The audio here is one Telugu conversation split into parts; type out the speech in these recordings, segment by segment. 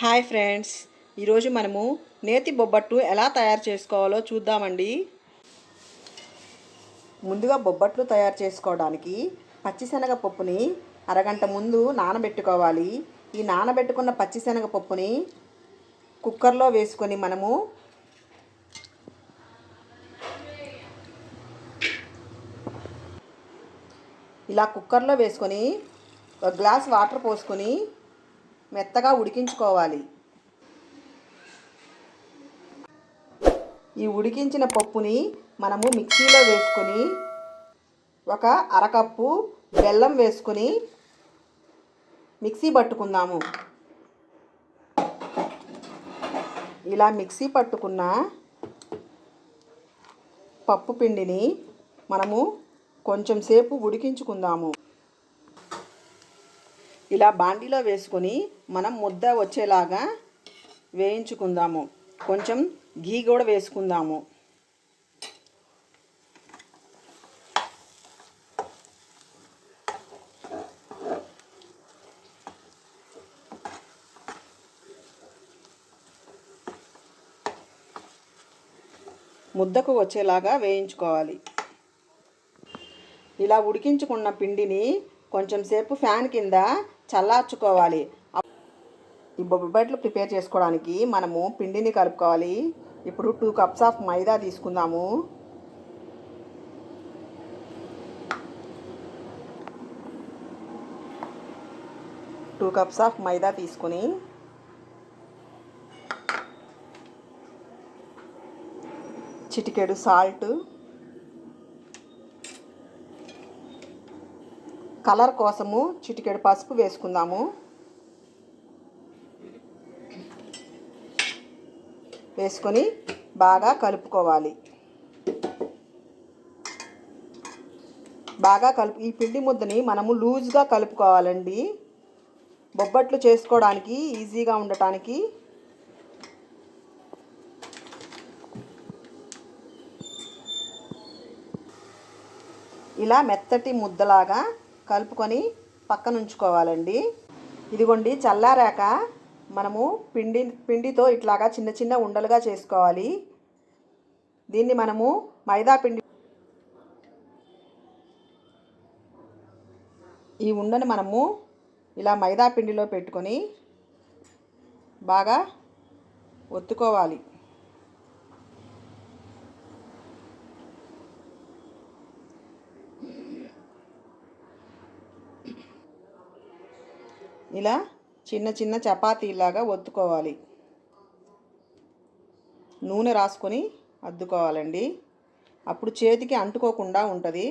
హాయ్ ఫ్రెండ్స్ ఈరోజు మనము నేతి బొబ్బట్టు ఎలా తయారు చేసుకోవాలో చూద్దామండి. ముందుగా బొబ్బట్లు తయారు చేసుకోవడానికి పచ్చిశనగ పప్పుని అరగంట ముందు నానబెట్టుకోవాలి. ఈ నానబెట్టుకున్న పచ్చిశనగ పప్పుని కుక్కర్లో వేసుకొని మనము ఇలా కుక్కర్లో వేసుకొని ఒక గ్లాస్ వాటర్ పోసుకొని మెత్తగా ఉడికించుకోవాలి. ఈ ఉడికించిన పప్పుని మనము మిక్సీలో వేసుకొని ఒక అరకప్పు బెల్లం వేసుకొని మిక్సీ పట్టుకుందాము. ఇలా మిక్సీ పట్టుకున్న పప్పు పిండిని మనము కొంచెం సేపు ఉడికించుకుందాము. ఇలా బాండీలో వేసుకొని మనం ముద్ద వచ్చేలాగా వేయించుకుందాము. కొంచెం గీ కూడా వేసుకుందాము. ముద్దకు వచ్చేలాగా వేయించుకోవాలి. ఇలా ఉడికించుకున్న పిండిని కొంచెం సేపు ఫ్యాన్ కింద చల్లార్చుకోవాలి. ఈ బొబ్బట్లు ప్రిపేర్ చేసుకోవడానికి మనము పిండిని కలుపుకోవాలి. ఇప్పుడు టూ కప్స్ ఆఫ్ మైదా తీసుకుందాము. టూ కప్స్ ఆఫ్ మైదా తీసుకొని చిటికెడు సాల్ట్ కలర్ కోసము చిటికెడు పసుపు వేసుకుందాము. వేసుకొని బాగా కలుపుకోవాలి. బాగా కలుపు ఈ పిండి ముద్దని మనము లూజ్గా కలుపుకోవాలండి. బొబ్బట్లు చేసుకోవడానికి ఈజీగా ఉండటానికి. ఇలా మెత్తటి ముద్దలాగా కలుపుకొని పక్కన ఉంచుకోవాలండి ఇదిగోండి చల్లారాక మనము పిండి పిండితో ఇట్లాగా చిన్న చిన్న ఉండలుగా చేసుకోవాలి. దీన్ని మనము మైదా పిండి ఈ ఉండని మనము ఇలా మైదా పిండిలో పెట్టుకొని బాగా ఒత్తుకోవాలి. ఇలా చిన్న చిన్న చపాతీలాగా ఒత్తుకోవాలి. నూనె రాసుకొని అద్దుకోవాలండి. అప్పుడు చేతికి అంటుకోకుండా ఉంటుంది.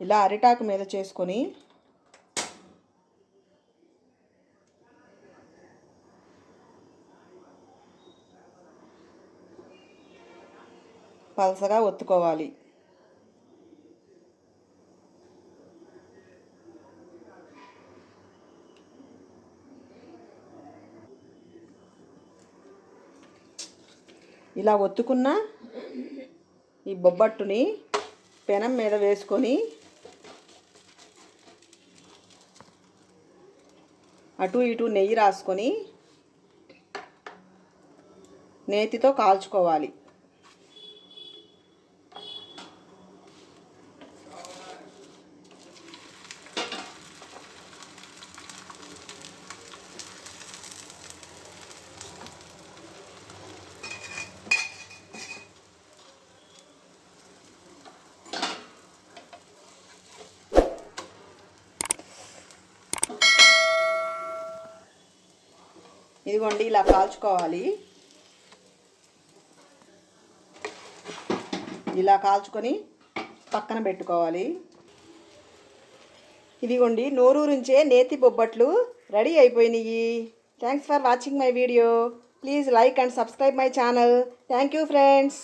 ఇలా అరిటాకు మీద చేసుకొని పలసగా ఒత్తుకోవాలి. ఇలా ఒత్తుకున్న ఈ బొబ్బట్టుని పెనం మీద వేసుకొని అటు ఇటు నెయ్యి రాసుకొని నేతితో కాల్చుకోవాలి. ఇదిగోండి ఇలా కాల్చుకోవాలి. ఇలా కాల్చుకొని పక్కన పెట్టుకోవాలి. ఇదిగోండి నోరూరించే నేతి బొబ్బట్లు రెడీ అయిపోయినాయి. Thanks for watching my video please like and subscribe my channel thank you friends